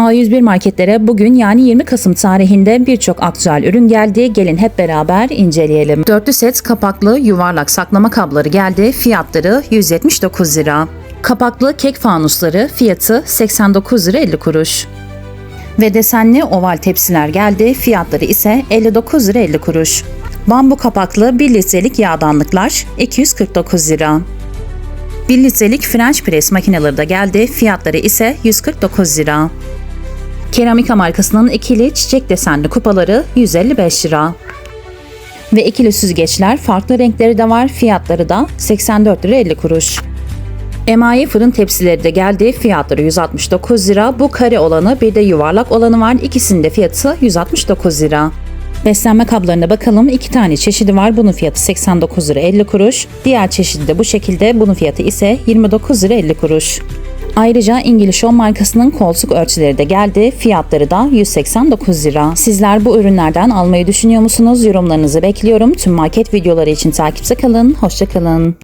A101 marketlere bugün yani 20 Kasım tarihinde birçok aktüel ürün geldi. Gelin hep beraber inceleyelim. Dörtlü set kapaklı yuvarlak saklama kabları geldi. Fiyatları 179 lira. Kapaklı kek fanusları fiyatı 89 lira 50 kuruş. Ve desenli oval tepsiler geldi. Fiyatları ise 59 lira 50 kuruş. Bambu kapaklı 1 litrelik yağdanlıklar 249 lira. 1 litrelik French press makineleri de geldi. Fiyatları ise 149 lira. Keramika markasının ikili çiçek desenli kupaları 155 lira. Ve ikili süzgeçler farklı renkleri de var. Fiyatları da 84 lira 50 kuruş. Emayi fırın tepsileri de geldi. Fiyatları 169 lira. Bu kare olanı bir de yuvarlak olanı var. İkisinin de fiyatı 169 lira. Beslenme kablarına bakalım. İki tane çeşidi var. Bunun fiyatı 89 lira 50 kuruş. Diğer çeşidi de bu şekilde. Bunun fiyatı ise 29 lira 50 kuruş. Ayrıca İngiliz Home markasının koltuk örtüleri de geldi. Fiyatları da 189 lira. Sizler bu ürünlerden almayı düşünüyor musunuz? Yorumlarınızı bekliyorum. Tüm market videoları için takipte kalın. Hoşçakalın.